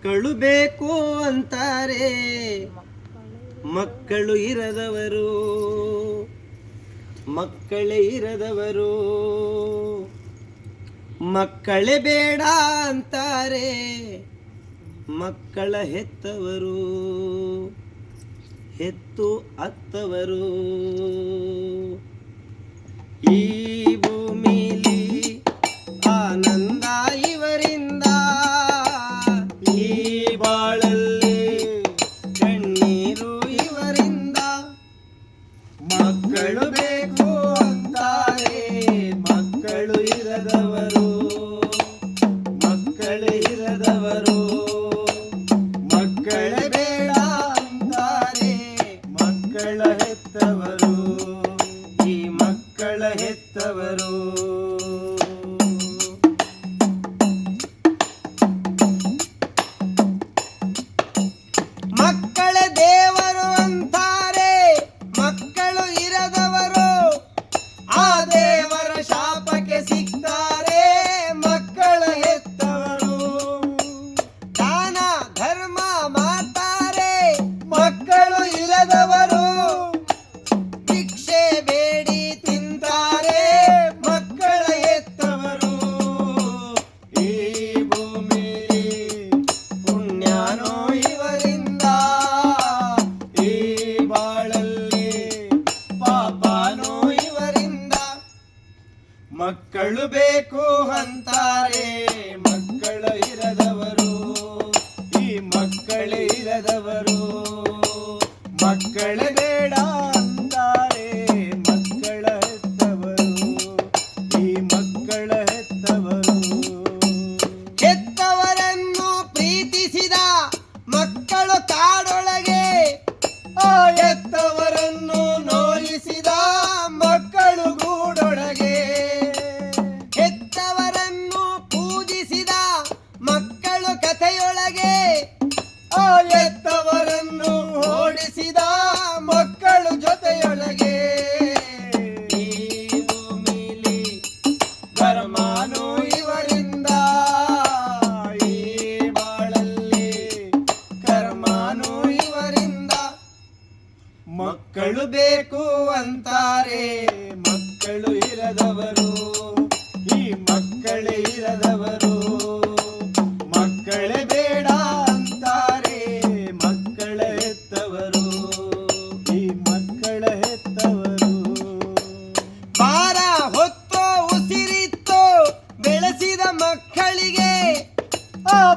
ಮಕ್ಕಳು ಬೇಕು ಅಂತಾರೆ. ಮಕ್ಕಳು ಇರದವರು. ಮಕ್ಕಳೇ ಇರದವರು. ಮಕ್ಕಳೇ ಬೇಡ ಅಂತಾರೆ. ಮಕ್ಕಳ ಹೆತ್ತವರು. ಹೆತ್ತು ಅತ್ತವರು. ಈ ಇರದವರು ಮಕ್ಕಳೇ ಇರದವರು ಮಕ್ಕಳೇ ಬೇಡ ಅಂತಾರೆ ಮಕ್ಕಳ ಹೆತ್ತವರು. ಪಾಪನೋ ಇವರಿಂದ. ಮಕ್ಕಳು ಬೇಕು ಅಂತಾರೆ ಮಕ್ಕಳು ಇರದವರು. ಈ ಮಕ್ಕಳಿರದವರು ಮಕ್ಕಳೇ ಮಕ್ಕಳು ಬೇಕು ಅಂತಾರೆ, ಮಕ್ಕಳು ಇರದವರು. ಈ ಮಕ್ಕಳೇ ಇರದವರು. ಮಕ್ಕಳೇ ಬೇಡ ಅಂತಾರೆ, ಮಕ್ಕಳ ಹೆತ್ತವರು. ಈ ಮಕ್ಕಳ ಹೆತ್ತವರು. ಭಾರ ಹೊತ್ತು, ಉಸಿರಿತ್ತು, ಬೆಳೆಸಿದ ಮಕ್ಕಳಿಗೆ ಆ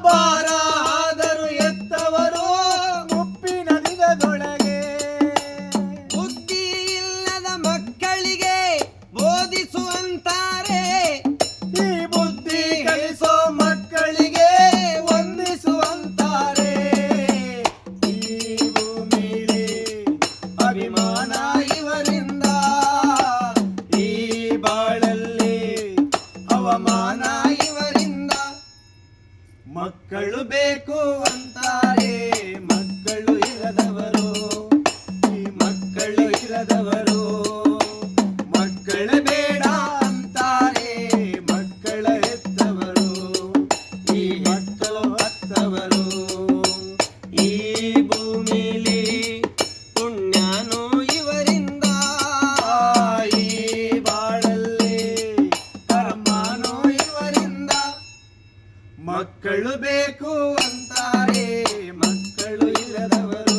ಬೇಕು ಅಂತಾರೆ. ಮಕ್ಕಳು ಇರದವರು. ಈ ಮಕ್ಕಳು ಇರದವರು. ಮಕ್ಕಳ ಬೇಡ ಅಂತಾರೆ. ಮಕ್ಕಳ ಹೆತ್ತವರು. ಈ ಮಕ್ಕಳು ಹತ್ತವರು. ಈ ಭೂಮಿಲಿ ಪುಣ್ಯಾನು ಇವರಿಂದ. ಈ ಬಾಳಲ್ಲಿ ಕರ್ಮಾನು ಇವರಿಂದ. ಮಕ್ಕಳು ಬೇಕು ಮಕ್ಕಳು